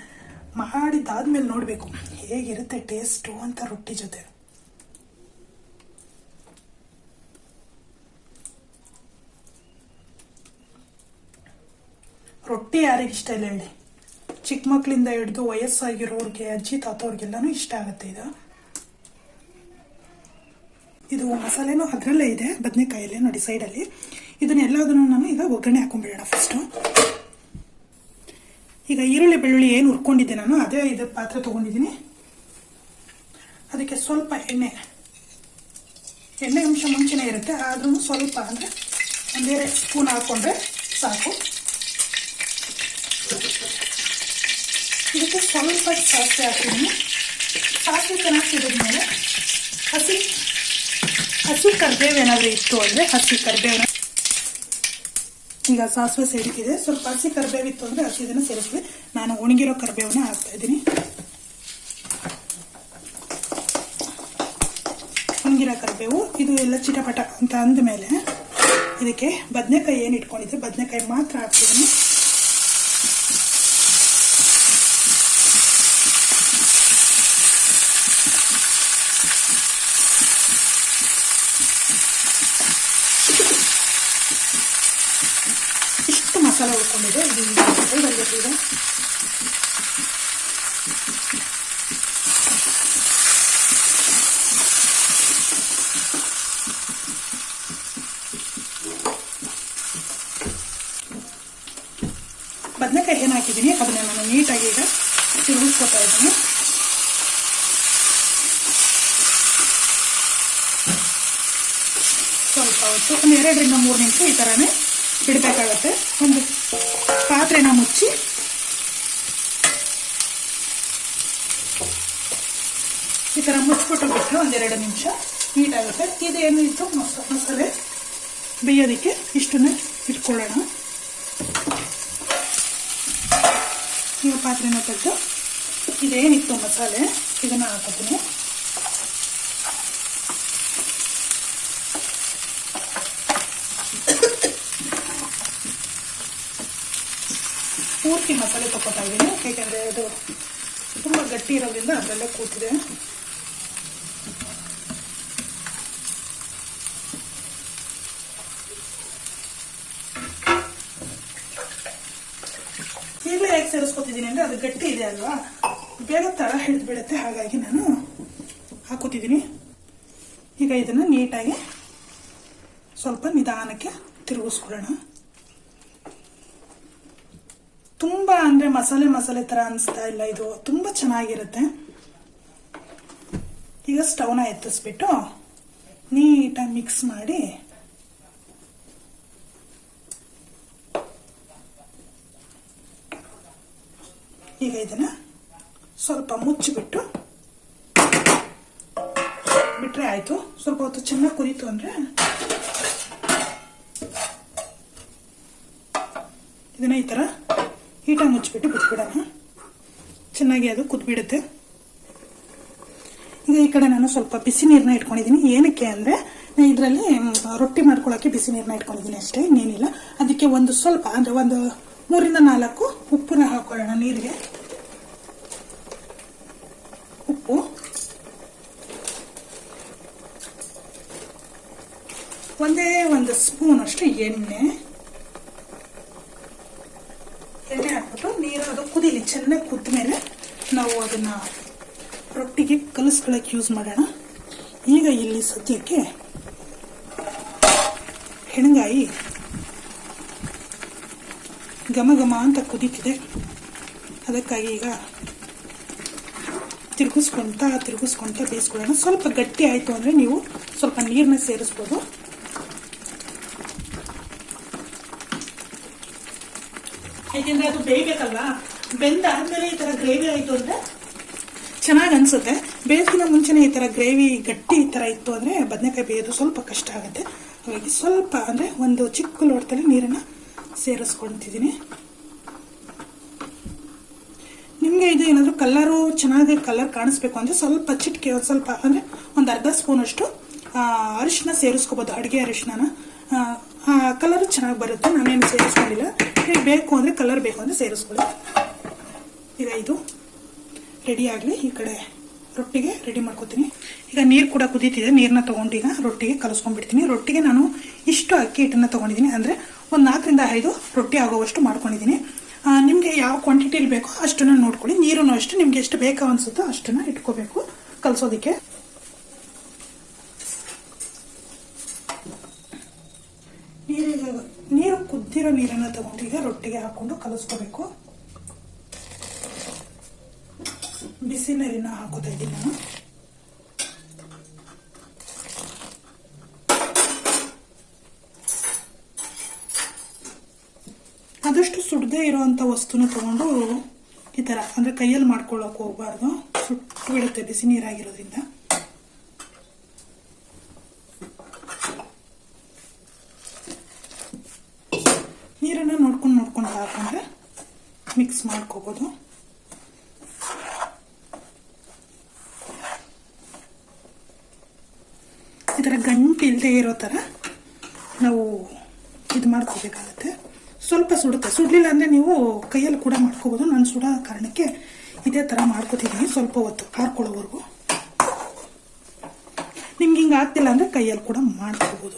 ಮಾಡಿದ್ದಾದ್ಮೇಲೆ ನೋಡಬೇಕು. ಹೇಗಿರುತ್ತೆ ಟೇಸ್ಟು ಅಂತ ರೊಟ್ಟಿ ಜೊತೆ. ರೊಟ್ಟಿ ಯಾರಿಗೆ ಇಷ್ಟ ಇಲ್ಲ ಹೇಳಿ. ಚಿಕ್ಕ ಮಕ್ಕಳಿಂದ ಹಿಡಿದು ವಯಸ್ಸಾಗಿರೋರಿಗೆ, ಅಜ್ಜಿ ತಾತವ್ರಿಗೆಲ್ಲನೂ ಇಷ್ಟ ಆಗುತ್ತೆ ಇದು. ಇದು ಮಸಾಲೆನೂ ಅದರಲ್ಲೇ ಇದೆ, ಬದನೆಕಾಯಲ್ಲೇ ನೋಡಿ ಸೈಡಲ್ಲಿ. ಇದನ್ನೆಲ್ಲದನ್ನು ನಾನು ಈಗ ಒಗ್ಗರಣೆ ಹಾಕೊಂಡ್ಬಿಡೋಣ ಫಸ್ಟು ಈಗ ಈರುಳ್ಳಿ ಬೆಳ್ಳುಳ್ಳಿ ಏನು ಹುರ್ಕೊಂಡಿದ್ದೆ ನಾನು, ಅದೇ ಇದು ಪಾತ್ರೆ ತೊಗೊಂಡಿದ್ದೀನಿ. ಅದಕ್ಕೆ ಸ್ವಲ್ಪ ಎಣ್ಣೆ. ಎಣ್ಣೆ ಅಂಶ ಮುಂಚೆನೇ ಇರುತ್ತೆ ಆದ್ರೂ ಸ್ವಲ್ಪ ಅಂದರೆ ಒಂದೇರೆ ಸ್ಪೂನ್ ಹಾಕ್ಕೊಂಡ್ರೆ ಸಾಕು. ಇದಕ್ಕೆ ಸ್ವಲ್ಪ ಸಾಸಿವೆ ಹಾಕಿದ್ದೀನಿ ಸಾಸಿವೆ ಚೆನ್ನಾಗಿ ಸಿಡಿದ್ಮೇಲೆ ಹಸಿ ಹಸಿ ಕರಿಬೇವು ಏನಾದರೂ ಇತ್ತು ಅಂದರೆ ಹಸಿ ಕರಿಬೇವನ್ನ ಈಗ ಸಾಸಿವೆ ಸೇರಿಕಿದೆ ಸ್ವಲ್ಪ ಹಸಿ ಕರಿಬೇವು ಇತ್ತು ಅಂದರೆ ಹಸಿದನ್ನು ಸೇರಿಸಿದೆ ನಾನು ಒಣಗಿರೋ ಕರಿಬೇವನ್ನ ಹಾಕ್ತಾ ಇದ್ದೀನಿ. ಒಣಗಿರೋ ಕರಿಬೇವು, ಇದು ಎಲ್ಲ ಚಿಟಪಟ ಅಂತ ಅಂದಮೇಲೆ ಇದಕ್ಕೆ ಬದನೆಕಾಯಿ ಏನು ಇಟ್ಕೊಂಡಿದ್ದೆ? ಬದನೆಕಾಯಿ ಮಾತ್ರ ಹಾಕ್ತಿದ್ದೀನಿ ಇಷ್ಟು ಮಸಾಲೆ ಉಳ್ಕೊಂಡಿದೆ ಇದು ಈಗ ಬಂದಿದೆ ಬದನೆಕಾಯಿ ಏನು ಹಾಕಿದ್ದೀನಿ? ಅದನ್ನ ನಾನು ನೀಟಾಗಿ ಈಗ ತಿರುಗಿಸ್ಕೊತಾ ಇದ್ದೀನಿ. ಸ್ವಲ್ಪ ಹೊತ್ತು ಒಂದು ಎರಡರಿಂದ ಮೂರು ನಿಮಿಷ ಈ ಥರನೇ ಬಿಡಬೇಕಾಗತ್ತೆ ಒಂದು ಪಾತ್ರೆನ ಮುಚ್ಚಿ. ಈ ಥರ ಮುಚ್ಚಿಬಿಟ್ಟು ಬಿಟ್ಟರೆ ಒಂದೆರಡು ನಿಮಿಷ ನೀಟಾಗುತ್ತೆ ಇದೇನು ಇತ್ತು? ಮಸ ಮಸಾಲೆ ಬೇಯೋದಕ್ಕೆ ಇಷ್ಟನ್ನ ಇಟ್ಕೊಳ್ಳೋಣ. ಈಗ ಪಾತ್ರೆನ ತೆಗೆದು ಇದೇನಿತ್ತು ಮಸಾಲೆ ಇದನ್ನು ಹಾಕೋತೀನಿ. ಪೂರ್ತಿ ಮಸಾಲೆ ತಗೋತಾ ಇದ್ದೀನಿ. ಯಾಕೆಂದರೆ ಅದು ತುಂಬ ಗಟ್ಟಿ ಇರೋದ್ರಿಂದ ಅದರಲ್ಲೇ ಕೂತಿದೆ. ಈಗಲೇ ಯಾಕೆ ಸೇರಿಸ್ಕೊತಿದ್ದೀನಿ ಅಂದರೆ ಅದು ಗಟ್ಟಿ ಇದೆ ಅಲ್ವಾ? ಬೇಗ ತಳ ಹಿಡಿದು ಬಿಡುತ್ತೆ ಹಾಗಾಗಿ ನಾನು ಹಾಕೋತಿದ್ದೀನಿ ಈಗ ಇದನ್ನು ನೀಟಾಗಿ ಸ್ವಲ್ಪ ನಿಧಾನಕ್ಕೆ ತಿರುಗಿಸ್ಕೊಳ್ಳೋಣ. ತುಂಬ ಅಂದರೆ ಮಸಾಲೆ ಮಸಾಲೆ ಥರ ಅನಿಸ್ತಾ ಇಲ್ಲ ಇದು. ತುಂಬ ಚೆನ್ನಾಗಿರುತ್ತೆ. ಈಗ ಸ್ಟವ್ನ ಎತ್ತಿಸ್ಬಿಟ್ಟು ನೀಟಾಗಿ ಮಿಕ್ಸ್ ಮಾಡಿ ಈಗ ಇದನ್ನ ಸ್ವಲ್ಪ ಮುಚ್ಚಿಬಿಟ್ಟು ಬಿಟ್ಟರೆ ಆಯ್ತು. ಸ್ವಲ್ಪ ಹೊತ್ತು ಚೆನ್ನಾಗಿ ಕುದೀತು ಅಂದರೆ ಇದನ್ನ ಈ ಥರ ಈಟಾಗಿ ಮುಚ್ಚಿಬಿಟ್ಟು ಕುತ್ಬಿಡೋಣ. ಚೆನ್ನಾಗಿ ಅದು ಕುದ್ಬಿಡುತ್ತೆ ಈಗ ಈ ಕಡೆ ನಾನು ಸ್ವಲ್ಪ ಬಿಸಿ ನೀರನ್ನ ಇಟ್ಕೊಂಡಿದ್ದೀನಿ. ಏನಕ್ಕೆ ಅಂದರೆ ಇದರಲ್ಲಿ ರೊಟ್ಟಿ ಮಾಡ್ಕೊಳ್ಳೋಕ್ಕೆ ಬಿಸಿ ನೀರನ್ನ ಇಟ್ಕೊಂಡಿದ್ದೀನಿ ಅಷ್ಟೇ, ಇನ್ನೇನಿಲ್ಲ. ಅದಕ್ಕೆ ಒಂದು ಸ್ವಲ್ಪ, ಅಂದರೆ ಒಂದು ಮೂರಿಂದ ನಾಲ್ಕು ಉಪ್ಪನ್ನ ಹಾಕೊಳ್ಳೋಣ ನೀರಿಗೆ. ಉಪ್ಪು. ಒಂದೇ ಒಂದು ಸ್ಪೂನ್ ಅಷ್ಟು ಎಣ್ಣೆ ಹಾಕ್ಬಿಟ್ಟು ನೀರು ಅದು ಕುದೀಲಿ ಚೆನ್ನಾಗಿ ಕುದ್ದ ಮೇಲೆ ನಾವು ಅದನ್ನ ರೊಟ್ಟಿಗೆ ಕಲಿಸ್ಕೊಳಕ್ಕೆ ಯೂಸ್ ಮಾಡೋಣ. ಈಗ ಇಲ್ಲಿ ಸದ್ಯಕ್ಕೆ ಹೆಣಗಾಯಿ ಘಮ ಘಮ ಅಂತ ಕುದೀತಿದೆ. ಅದಕ್ಕಾಗಿ ಈಗ ತಿರುಗಿಸ್ಕೊಳ್ತಾ ತಿರುಗಿಸ್ಕೊಳ್ತಾ ಬೇಯಿಸ್ಕೊಳ್ಳೋಣ. ಸ್ವಲ್ಪ ಗಟ್ಟಿ ಆಯಿತು ಅಂದರೆ ನೀವು ಸ್ವಲ್ಪ ನೀರನ್ನ ಸೇರಿಸ್ಬೋದು. ಯಾಕೆಂದರೆ ಅದು ಬೇಯಬೇಕಲ್ಲ ಬೆಂದಾದ್ಮೇಲೆ ಈ ತರ ಗ್ರೇವಿ ಆಯ್ತು ಅಂದ್ರೆ ಚೆನ್ನಾಗಿ ಅನ್ಸುತ್ತೆ. ಬೇಯೋದಕ್ಕಿಂತ ಮುಂಚೆನೆ ಈ ತರ ಗ್ರೇವಿ ಗಟ್ಟಿ ಈ ತರ ಇತ್ತು ಅಂದ್ರೆ ಬದನೆಕಾಯಿ ಬೇಯೋದು ಸ್ವಲ್ಪ ಕಷ್ಟ ಆಗುತ್ತೆ. ಹಾಗಾಗಿ ಸ್ವಲ್ಪ ಅಂದ್ರೆ ಒಂದು ಚಿಕ್ಕ ಲೋಟದಲ್ಲಿ ನೀರನ್ನ ಸೇರಿಸ್ಕೊಳ್ತಿದ್ದೀನಿ. ನಿಮಗೆ ಇದು ಏನಾದರೂ ಕಲರು ಚೆನ್ನಾಗಿ ಕಲರ್ ಕಾಣಿಸ್ಬೇಕು ಅಂದರೆ ಸ್ವಲ್ಪ ಚಿಟಿಕೆ, ಒಂದು ಸ್ವಲ್ಪ ಅಂದರೆ ಒಂದು ಅರ್ಧ ಸ್ಪೂನ್ ಅಷ್ಟು ಅರಿಶಿನ ಸೇರಿಸ್ಕೋಬೋದು, ಅಡುಗೆ ಅರಿಶಿನ ಕಲರ್ ಚೆನ್ನಾಗಿ ಬರುತ್ತೆ. ನಾನೇನು ಸೇರಿಸ್ಕೊಂಡಿಲ್ಲ. ಬೇಕು ಅಂದರೆ ಕಲರ್ ಬೇಕು ಅಂದರೆ ಸೇರಿಸ್ಕೊಳ್ಳಿ. ಈಗ ಇದು ರೆಡಿ ಆಗಲಿ ಈ ಕಡೆ ರೊಟ್ಟಿಗೆ ರೆಡಿ ಮಾಡ್ಕೋತೀನಿ. ಈಗ ನೀರು ಕೂಡ ಕುದೀತಿದೆ ನೀರನ್ನ ತೊಗೊಂಡು ಈಗ ರೊಟ್ಟಿಗೆ ಕಲಿಸ್ಕೊಂಡ್ಬಿಡ್ತೀನಿ. ರೊಟ್ಟಿಗೆ ನಾನು ಇಷ್ಟು ಅಕ್ಕಿ ಹಿಟ್ಟನ್ನು ತೊಗೊಂಡಿದ್ದೀನಿ. ಅಂದರೆ ಒಂದು ನಾಲ್ಕರಿಂದ ಐದು ರೊಟ್ಟಿ ಆಗೋವಷ್ಟು ಮಾಡ್ಕೊಂಡಿದ್ದೀನಿ. ನಿಮಗೆ ಯಾವ ಕ್ವಾಂಟಿಟಿಲಿ ಬೇಕೋ ಅಷ್ಟನ್ನು ನೋಡ್ಕೊಳ್ಳಿ. ನೀರು ಅಷ್ಟು, ನಿಮಗೆ ಎಷ್ಟು ಬೇಕೋ ಅನ್ಸುತ್ತೋ ಅಷ್ಟನ್ನು ಇಟ್ಕೋಬೇಕು ಕಲಿಸೋದಕ್ಕೆ. ನೀರಿಗೆ ನೀರು ಕುದ್ದಿರೋ ನೀರನ್ನು ತಗೊಂಡು ಈಗ ರೊಟ್ಟಿಗೆ ಹಾಕ್ಕೊಂಡು ಕಲಿಸ್ಕೋಬೇಕು. ಬಿಸಿ ನೀರಿನ ಹಾಕೋತಾ ಇದ್ದೀನಿ ನಾನು. ಆದಷ್ಟು ಸುಡದೇ ಇರೋವಂಥ ವಸ್ತುನ ತಗೊಂಡು ಈ ಥರ, ಅಂದರೆ ಕೈಯಲ್ಲಿ ಮಾಡ್ಕೊಳ್ಳೋಕೆ ಹೋಗ್ಬಾರ್ದು. ಸುಟ್ಟು ಬಿಡುತ್ತೆ ಬಿಸಿ ನೀರಾಗಿರೋದ್ರಿಂದ ನೀರನ್ನು ನೋಡ್ಕೊಂಡು ನೋಡ್ಕೊಂಡು ಹಾಕೊಂಡ್ರೆ ಮಿಕ್ಸ್ ಮಾಡ್ಕೋಬೋದು ಈ ಥರ ಗಂಟು ಇಲ್ಲದೆ ಇರೋ ಥರ ನಾವು ಇದು ಮಾಡ್ಕೋಬೇಕಾಗತ್ತೆ. ಸ್ವಲ್ಪ ಸುಡುತ್ತೆ ಸುಡಲಿಲ್ಲ ಅಂದರೆ ನೀವು ಕೈಯಲ್ಲಿ ಕೂಡ ಮಾಡ್ಕೋಬೋದು. ನಾನು ಸುಡೋ ಕಾರಣಕ್ಕೆ ಇದೇ ಥರ ಮಾಡ್ಕೋತಿದ್ದೀನಿ, ಸ್ವಲ್ಪ ಹೊತ್ತು ಕಾರ್ಕೊಳ್ಳೋವರೆಗೂ ನಿಮ್ಗೆ ಹಿಂಗೆ ಆಗ್ತಿಲ್ಲ ಅಂದರೆ ಕೈಯಲ್ಲಿ ಕೂಡ ಮಾಡ್ಕೋಬೋದು.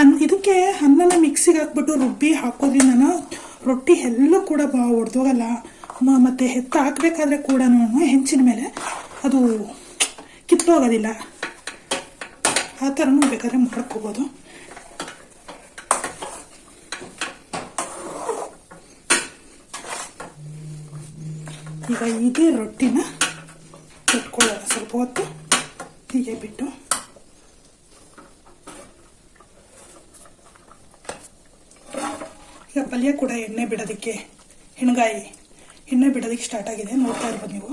ಅನ್, ಇದಕ್ಕೆ ಅನ್ನನ ಮಿಕ್ಸಿಗೆ ಹಾಕ್ಬಿಟ್ಟು ರುಬ್ಬಿ ಹಾಕೋದ್ರಿಂದ ರೊಟ್ಟಿ ಎಲ್ಲ ಕೂಡ ಬಾ ಒಡೆದೋಗಲ್ಲ. ಮತ್ತು ಹೆತ್ತ ಹಾಕಬೇಕಾದ್ರೆ ಕೂಡ ಹೆಂಚಿನ ಮೇಲೆ ಅದು ಕಿತ್ತೋಗೋದಿಲ್ಲ. ಆ ಥರನೂ ಬೇಕಾದ್ರೆ ಮಾಡ್ಕೋಬೋದು ಈಗ ಇದೇ ರೊಟ್ಟಿನ ಇಟ್ಕೊಳ್ಳೋಣ. ಸ್ವಲ್ಪ ಹೊತ್ತು ಹೀಗೆ ಬಿಟ್ಟು. ಈಗ ಪಲ್ಯ ಕೂಡ ಎಣ್ಣೆ ಬಿಡೋದಕ್ಕೆ ಹೆಣ್ಗಾಯಿ ಎಣ್ಣೆ ಬಿಡೋದಕ್ಕೆ ಸ್ಟಾರ್ಟ್ ಆಗಿದೆ, ನೋಡ್ತಾ ಇರ್ಬೋದು ನೀವು.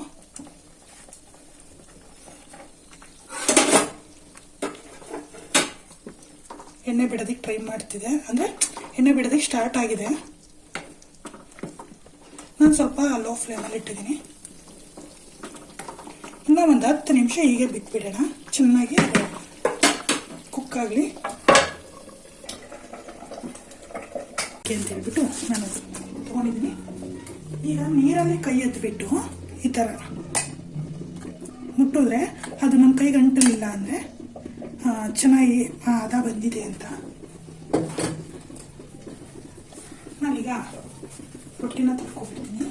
ಎಣ್ಣೆ ಬಿಡೋದಕ್ಕೆ ಟ್ರೈ ಮಾಡ್ತಿದೆ ಅಂದರೆ ಎಣ್ಣೆ ಬಿಡೋದಕ್ಕೆ ಸ್ಟಾರ್ಟ್ ಆಗಿದೆ. ನಾನು ಸ್ವಲ್ಪ ಲೋ ಫ್ಲೇಮಲ್ಲಿ ಇಟ್ಟಿದ್ದೀನಿ. ಇನ್ನೂ ಒಂದು ಹತ್ತು ನಿಮಿಷ ಹೀಗೆ ಬಿಟ್ಬಿಡೋಣ. ಚೆನ್ನಾಗಿ ಕುಕ್ ಆಗಲಿ. ಅಂತ ಹೇಳ್ಬಿಟ್ಟು ನಾನು ತೊಗೊಂಡಿದ್ದೀನಿ. ಈಗ ನೀರಲ್ಲಿ ಕೈ ಎತ್ಬಿಟ್ಟು ಈ ಥರ ಮುಟ್ಟಿದ್ರೆ ಅದು ನಮ್ಮ ಕೈಗೆ ಅಂಟಲಿಲ್ಲ ಅಂದರೆ ಚೆನ್ನಾಗಿ ಹದ ಬಂದಿದೆ ಅಂತ. ನಾನೀಗ ರೊಟ್ಟಿನ ತರ್ಕೊಬಿಡ್ತೀನಿ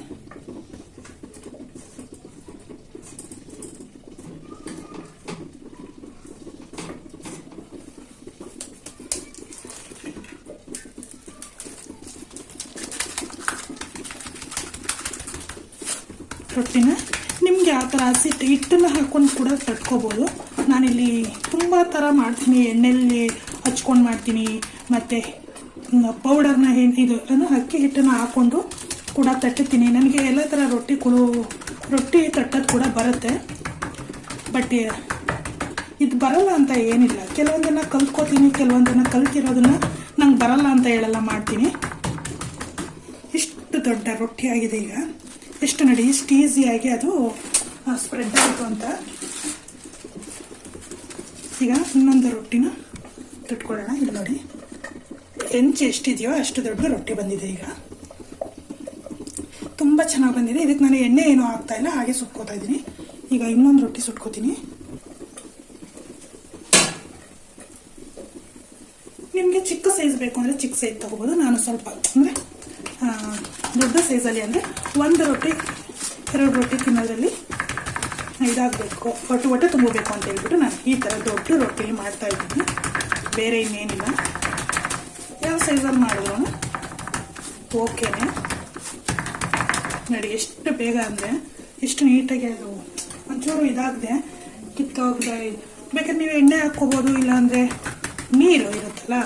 ರೊಟ್ಟಿನ ಥರ ಹಿಟ್ಟನ್ನು ಹಾಕೊಂಡು ಕೂಡ ತಟ್ಕೋಬೋದು. ನಾನಿಲ್ಲಿ ತುಂಬ ಥರ ಮಾಡ್ತೀನಿ. ಎಣ್ಣೆಯಲ್ಲಿ ಹಚ್ಕೊಂಡು ಮಾಡ್ತೀನಿ. ಮತ್ತು ಪೌಡರ್ನ ಇದು ಅನ್ನು ಅಕ್ಕಿ ಹಿಟ್ಟನ್ನು ಹಾಕ್ಕೊಂಡು ಕೂಡ ತಟ್ಟುತ್ತೀನಿ ನನಗೆ ಎಲ್ಲ ಥರ ರೊಟ್ಟಿ ಕೊಡು ರೊಟ್ಟಿ ತಟ್ಟೋದು ಕೂಡ ಬರುತ್ತೆ. ಬಟ್ ಇದು ಬರಲ್ಲ ಅಂತ ಏನಿಲ್ಲ. ಕೆಲವೊಂದನ್ನು ಕಲ್ತ್ಕೋತೀನಿ ಕೆಲವೊಂದನ್ನು ಕಲ್ತಿರೋದನ್ನು ನಂಗೆ ಬರಲ್ಲ ಅಂತ ಹೇಳಲ್ಲ ಮಾಡ್ತೀನಿ. ಇಷ್ಟು ದೊಡ್ಡ ರೊಟ್ಟಿ ಆಗಿದೆ ಈಗ. ಎಷ್ಟು ನಡಿ, ಇಷ್ಟು ಈಸಿಯಾಗಿ ಅದು ಸ್ಪ್ರೆಡ್ ಆಯಿತು ಅಂತ. ಈಗ ಇನ್ನೊಂದು ರೊಟ್ಟಿನ ತುಟ್ಕೊಳ್ಳೋಣ. ಇಲ್ಲಿ ನೋಡಿ. ಹೆಂಚು ಎಷ್ಟಿದೆಯೋ ಅಷ್ಟು ದೊಡ್ಡ ರೊಟ್ಟಿ ಬಂದಿದೆ ಈಗ. ತುಂಬ ಚೆನ್ನಾಗಿ ಬಂದಿದೆ. ಇದಕ್ಕೆ ನಾನು ಎಣ್ಣೆ ಏನೂ ಹಾಕ್ತಾ ಇಲ್ಲ, ಹಾಗೆ ಸುಟ್ಕೋತಾ ಇದ್ದೀನಿ. ಈಗ ಇನ್ನೊಂದು ರೊಟ್ಟಿ ಸುಟ್ಕೋತೀನಿ. ನಿಮಗೆ ಚಿಕ್ಕ ಸೈಜ್ ಬೇಕು ಅಂದರೆ ಚಿಕ್ಕ ಸೈಜ್ ತೊಗೋಬೋದು. ನಾನು ಸ್ವಲ್ಪ, ಅಂದರೆ ದೊಡ್ಡ ಸೈಜಲ್ಲಿ ಅಂದರೆ ಒಂದು ರೊಟ್ಟಿ, ಎರಡು ರೊಟ್ಟಿ ತಿನ್ನೋದ್ರಲ್ಲಿ ಇದಾಗಬೇಕು. ಹೊಟ್ಟು ಹೊಟ್ಟೆ ತುಂಬಬೇಕು ಅಂತ ಹೇಳ್ಬಿಟ್ಟು ನಾನು ಈ ಥರ ದೊಡ್ಡ ರೊಟ್ಟಿ ಮಾಡ್ತಾ ಇದ್ದೀನಿ. ಬೇರೆ ಇನ್ನೇನಿಲ್ಲ. ಯಾವ ಸೈಜಲ್ಲಿ ಮಾಡಿದ್ರು ಓಕೆನೆ. ನೋಡಿ, ಎಷ್ಟು ಬೇಗ ಅಂದರೆ ಎಷ್ಟು ನೀಟಾಗಿ ಅದು ಒಂಚೂರು ಇದಾಗದೆ. ಕಿತ್ತೋಗ್ದೆ ಬೇಕಾದ್ರೆ ನೀವು ಎಣ್ಣೆ ಹಾಕ್ಕೋಬೋದು, ಇಲ್ಲಾಂದರೆ ನೀರು ಇರುತ್ತಲ್ಲ,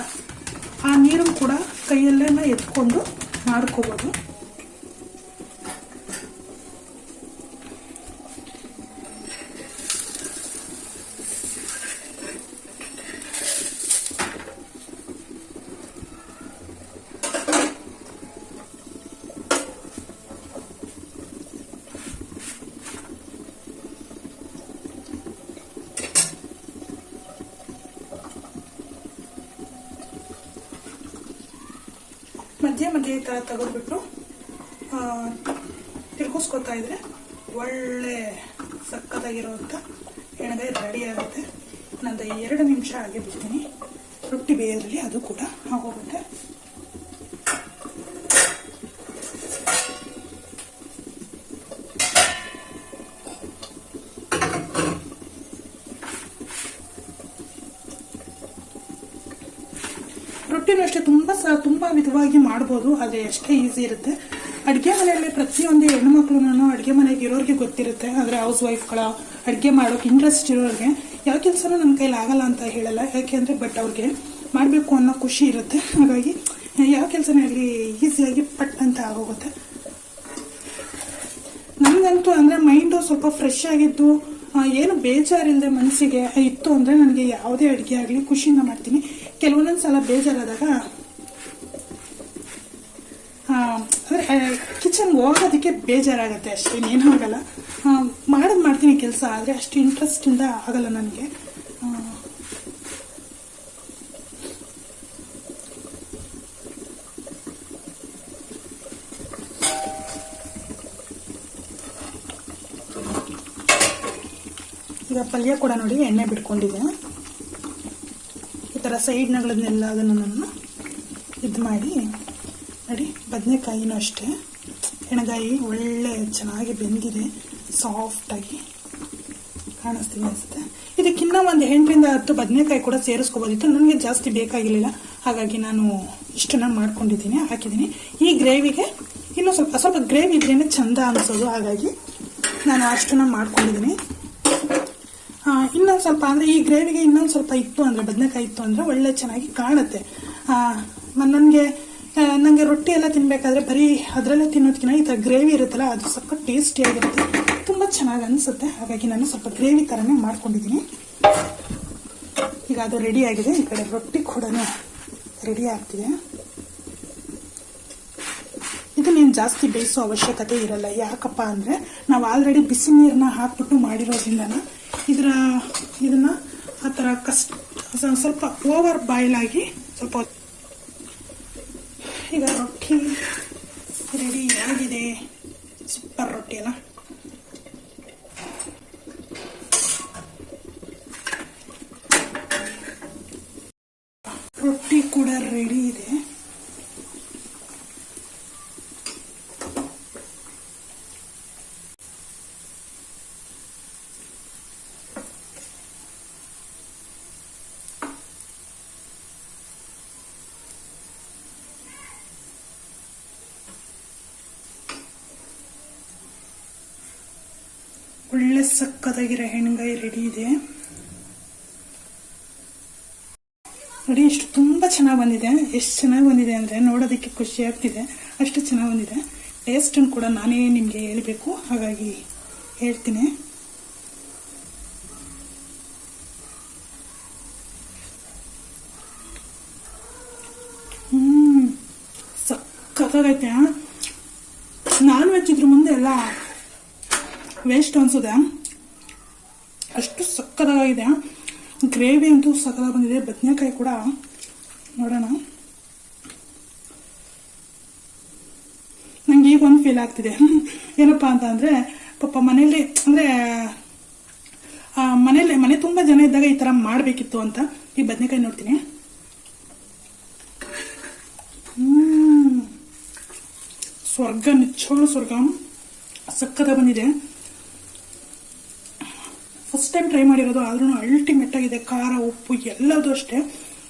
ಆ ನೀರು ಕೂಡ ಕೈಯಲ್ಲೇನ ಎತ್ಕೊಂಡು ಮಾಡ್ಕೋಬೋದು. ಮಧ್ಯೆ ಮಧ್ಯೆ ಈ ಥರ ತೆಗೆದ್ಬಿಟ್ಟು ತಿರ್ಗಿಸ್ಕೊತಾ ಇದ್ರೆ ಒಳ್ಳೆ ಸಕ್ಕತ್ತಾಗಿರೋಂಥ ಎಣ್ಣೆ ರೆಡಿ ಆಗುತ್ತೆ. ನಂದು ಎರಡು ನಿಮಿಷ ಹಾಗೆ ಬಿಡ್ತೀನಿ. ರೊಟ್ಟಿ ಬೇಯೋದ್ರಲ್ಲಿ ಅದು ಕೂಡ ಆಗೋಗುತ್ತೆ ರೊಟ್ಟಿನೂ ಅಷ್ಟೇ ತುಂಬ ಸ ತುಂಬ ವಿಧವಾಗಿ ಮಾಡ್ಬೋದು ಆದರೆ ಎಷ್ಟೇ ಈಸಿ ಇರುತ್ತೆ. ಅಡುಗೆ ಮನೆಯಲ್ಲಿ ಪ್ರತಿಯೊಂದು ಹೆಣ್ಮಕ್ಳು ಅಡುಗೆ ಮನೆಗೆ ಇರೋರಿಗೆ ಗೊತ್ತಿರುತ್ತೆ. ಅಂದರೆ ಹೌಸ್ ವೈಫ್ಗಳ ಅಡುಗೆ ಮಾಡೋಕೆ ಇಂಟ್ರೆಸ್ಟ್ ಇರೋರಿಗೆ ಯಾವ ಕೆಲಸನೂ ನನ್ನ ಕೈಲಿ ಆಗಲ್ಲ ಅಂತ ಹೇಳಲ್ಲ. ಯಾಕೆಂದರೆ ಬಟ್ ಅವ್ರಿಗೆ ಮಾಡಬೇಕು ಅನ್ನೋ ಖುಷಿ ಇರುತ್ತೆ. ಹಾಗಾಗಿ ಯಾವ ಕೆಲಸನೇ ಆಗಲಿ ಈಸಿಯಾಗಿ ಪಟ್ ಅಂತ ಆಗೋಗುತ್ತೆ. ನನಗಂತೂ ಅಂದರೆ ಮೈಂಡು ಸ್ವಲ್ಪ ಫ್ರೆಶ್ ಆಗಿದ್ದು ಏನು ಬೇಜಾರಿಲ್ಲದೆ ಮನಸ್ಸಿಗೆ ಇತ್ತು ಅಂದರೆ ನನಗೆ ಯಾವುದೇ ಅಡುಗೆ ಆಗಲಿ ಖುಷಿಯಿಂದ ಮಾಡ್ತೀನಿ. ಕೆಲವೊಂದೊಂದು ಸಲ ಬೇಜಾರಾದಾಗ ಅಂದರೆ ಕಿಚನ್ಗೆ ಹೋಗೋದಕ್ಕೆ ಬೇಜಾರಾಗುತ್ತೆ ಅಷ್ಟೇ ಏನೂ ಆಗಲ್ಲ. ಮಾಡೋದು ಮಾಡ್ತೀನಿ ಕೆಲಸ, ಆದರೆ ಅಷ್ಟು ಇಂಟ್ರೆಸ್ಟಿಂದ ಆಗಲ್ಲ ನನಗೆ. ಈಗ ಪಲ್ಯ ಕೂಡ ನೋಡಿ ಎಣ್ಣೆ ಬಿಟ್ಕೊಂಡಿದೆ. ಈ ಥರ ಸೈಡ್ನಗಳನ್ನೆಲ್ಲ ಅದನ್ನು ನಾನು ಇದು ಮಾಡಿ, ನೋಡಿ, ಬದನೆಕಾಯಿನೂ ಅಷ್ಟೇ. ಎಣ್ಣೆಗಾಯಿ ಒಳ್ಳೆ ಚೆನ್ನಾಗಿ ಬೆಂದಿದೆ ಸಾಫ್ಟಾಗಿ ಕಾಣಿಸ್ತೀನಿ ಅನಿಸುತ್ತೆ. ಇದಕ್ಕಿನ್ನ ಒಂದು ಎಂಟರಿಂದ ಹತ್ತು ಬದನೆಕಾಯಿ ಕೂಡ ಸೇರಿಸ್ಕೋಬೋದಿತ್ತು. ನನಗೆ ಜಾಸ್ತಿ ಬೇಕಾಗಿರಲಿಲ್ಲ. ಹಾಗಾಗಿ ನಾನು ಇಷ್ಟನ್ನ ಮಾಡ್ಕೊಂಡಿದ್ದೀನಿ, ಹಾಕಿದ್ದೀನಿ. ಈ ಗ್ರೇವಿಗೆ ಇನ್ನೂ ಸ್ವಲ್ಪ ಸ್ವಲ್ಪ ಗ್ರೇವಿ ಇದ್ರೇನೆ ಚಂದ ಅನಿಸೋದು. ಹಾಗಾಗಿ ನಾನು ಅಷ್ಟನ್ನ ಮಾಡ್ಕೊಂಡಿದ್ದೀನಿ. ಇನ್ನೊಂದು ಸ್ವಲ್ಪ ಅಂದರೆ ಈ ಗ್ರೇವಿಗೆ ಇನ್ನೊಂದು ಸ್ವಲ್ಪ ಇತ್ತು ಅಂದರೆ, ಬದನೆಕಾಯಿ ಇತ್ತು ಅಂದರೆ ಒಳ್ಳೆ ಚೆನ್ನಾಗಿ ಕಾಣುತ್ತೆ. ನನಗೆ ನನಗೆ ರೊಟ್ಟಿ ಎಲ್ಲ ತಿನ್ನಬೇಕಾದ್ರೆ ಬರೀ ಅದರಲ್ಲೇ ತಿನ್ನೋದಕ್ಕಿಂತ ಈ ಥರ ಗ್ರೇವಿ ಇರುತ್ತಲ್ಲ, ಅದು ಸ್ವಲ್ಪ ಟೇಸ್ಟಿಯಾಗಿರುತ್ತೆ ತುಂಬ ಚೆನ್ನಾಗಿ ಅನಿಸುತ್ತೆ. ಹಾಗಾಗಿ ನಾನು ಸ್ವಲ್ಪ ಗ್ರೇವಿ ಥರನೇ ಮಾಡ್ಕೊಂಡಿದ್ದೀನಿ. ಈಗ ಅದು ರೆಡಿ ಆಗಿದೆ. ಈ ಕಡೆ ರೊಟ್ಟಿ ಕೂಡ ರೆಡಿ ಆಗ್ತಿದೆ. ಇದು ನೀನು ಜಾಸ್ತಿ ಬೇಯಿಸೋ ಅವಶ್ಯಕತೆ ಇರಲ್ಲ. ಯಾಕಪ್ಪ ಅಂದರೆ ನಾವು ಆಲ್ರೆಡಿ ಬಿಸಿ ನೀರನ್ನ ಹಾಕ್ಬಿಟ್ಟು ಮಾಡಿರೋದ್ರಿಂದ ಇದರ, ಇದನ್ನು ಆ ಥರ ಕಷ್ಟ ಸ್ವಲ್ಪ ಓವರ್ ಬಾಯ್ಲ್ ಆಗಿ ಸ್ವಲ್ಪ ಈಗ ರೊಟ್ಟಿ ರೆಡಿ ಆಗಿದೆ. ಸೂಪರ್ ರೊಟ್ಟಿ ಅಲ್ಲ? ಕರಗಿರೋ ಹೆಣ್ಗಾಯಿ ರೆಡಿ ಇದೆ. ನೋಡಿ, ಎಷ್ಟು ತುಂಬ ಚೆನ್ನಾಗಿ ಬಂದಿದೆ. ಎಷ್ಟು ಚೆನ್ನಾಗಿ ಬಂದಿದೆ ಅಂದರೆ ನೋಡೋದಕ್ಕೆ ಖುಷಿ ಆಗ್ತಿದೆ. ಅಷ್ಟು ಚೆನ್ನಾಗಿ ಬಂದಿದೆ. ಟೇಸ್ಟನ್ನು ಕೂಡ ನಾನೇ ನಿಮಗೆ ಹೇಳಬೇಕು. ಹಾಗಾಗಿ ಹೇಳ್ತೀನಿ. ಹ್ಮ್ ಸಕ್ಕತ್ತಾಗೈತೆ ನಾನ್ ವೆಜ್ ಇದ್ರ ಮುಂದೆ ಎಲ್ಲ ವೇಸ್ಟ್ ಅನ್ಸೋದಾ ಅಷ್ಟು ಸಕ್ಕದಾಗಿದೆ. ಗ್ರೇವಿ ಅಂತೂ ಸಕ್ಕದ ಬಂದಿದೆ. ಬದನೆಕಾಯಿ ಕೂಡ. ನೋಡೋಣ. ನಂಗೆ ಈಗ ಒಂದು ಫೀಲ್ ಆಗ್ತಿದೆ. ಏನಪ್ಪ ಅಂತ ಅಂದರೆ, ಪಾಪ ಮನೇಲಿ ಅಂದರೆ ಮನೇಲಿ ಮನೆ ತುಂಬ ಜನ ಇದ್ದಾಗ ಈ ಥರ ಮಾಡಬೇಕಿತ್ತು ಅಂತ ಈ ಬದನೆಕಾಯಿ ನೋಡ್ತೀನಿ. ಸ್ವರ್ಗ, ನಿಚ್ಚೋಳು ಸ್ವರ್ಗ. ಸಕ್ಕದ ಬಂದಿದೆ. ಫಸ್ಟ್ ಟೈಮ್ ಟ್ರೈ ಮಾಡಿರೋದು ಆದ್ರೂ ಅಲ್ಟಿಮೇಟ್ ಆಗಿದೆ, ಖಾರ, ಉಪ್ಪು, ಎಲ್ಲದೂ ಅಷ್ಟೇ.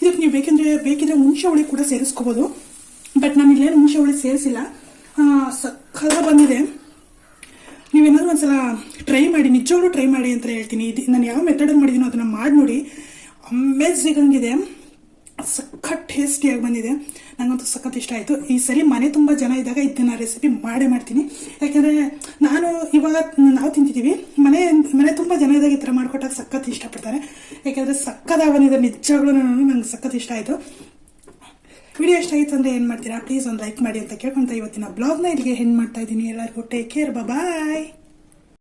ಇದಕ್ಕೆ ನೀವು ಬೇಕಂದ್ರೆ, ಬೇಕಿದ್ರೆ ಹುಣಸೆ ಹುಳಿ ಕೂಡ ಸೇರಿಸ್ಕೋಬೋದು. ಬಟ್ ನಾನು ಇಲ್ಲೇನು ಹುಣಸೆ ಹುಳಿ ಸೇರಿಸಿಲ್ಲ. ಸಕ್ಕದ ಬಂದಿದೆ. ನೀವೇನಾದ್ರೂ ಒಂದ್ಸಲ ಟ್ರೈ ಮಾಡಿ, ನಿಜವಾಗ್ಲೂ ಟ್ರೈ ಮಾಡಿ ಅಂತ ಹೇಳ್ತೀನಿ. ನಾನು ಯಾವ ಮೆಥಡಲ್ಲಿ ಮಾಡಿದ್ದೀನೋ ಅದನ್ನು ಮಾಡಿ ನೋಡಿ ಅಮೇಝಿಂಗ್ ಹಂಗಿದೆ ಸಖತ್ ಟೇಸ್ಟಿಯಾಗಿ ಬಂದಿದೆ. ನನಗಂತೂ ಸಖತ್ ಇಷ್ಟ ಆಯಿತು. ಈ ಸರಿ ಮನೆ ತುಂಬ ಜನ ಇದ್ದಾಗ ಇದನ್ನ ರೆಸಿಪಿ ಮಾಡೇ ಮಾಡ್ತೀನಿ. ಯಾಕೆಂದರೆ ನಾನು ಇವಾಗ ನಾವು ತಿಂತಿದ್ದೀವಿ ಮನೆ ಮನೆ ತುಂಬ ಜನ ಇದ್ದಾಗ ಈ ಥರ ಮಾಡ್ಕೊಟ್ಟಾಗ ಸಖತ್ ಇಷ್ಟಪಡ್ತಾರೆ. ಯಾಕೆಂದರೆ ಸಕ್ಕದಾಗಿ ಬಂದಿದೆ ನಿಜವಾಗ್ಲೂ ನಂಗೆ ಸಖತ್ ಇಷ್ಟ ಆಯಿತು. ವಿಡಿಯೋ ಇಷ್ಟ ಆಯಿತು ಅಂದರೆ ಏನು ಮಾಡ್ತೀರಾ? ಪ್ಲೀಸ್ ಒಂದು ಲೈಕ್ ಮಾಡಿ ಅಂತ ಕೇಳ್ಕೊಂತ ಇವತ್ತಿನ ಬ್ಲಾಗ್ನ ಇಲ್ಲಿಗೆ ಹೆಣ್ಣು ಮಾಡ್ತಾ ಇದ್ದೀನಿ. ಎಲ್ಲರಿಗೂ ಟೇಕ್ ಕೇರ್ ಬಾಯ್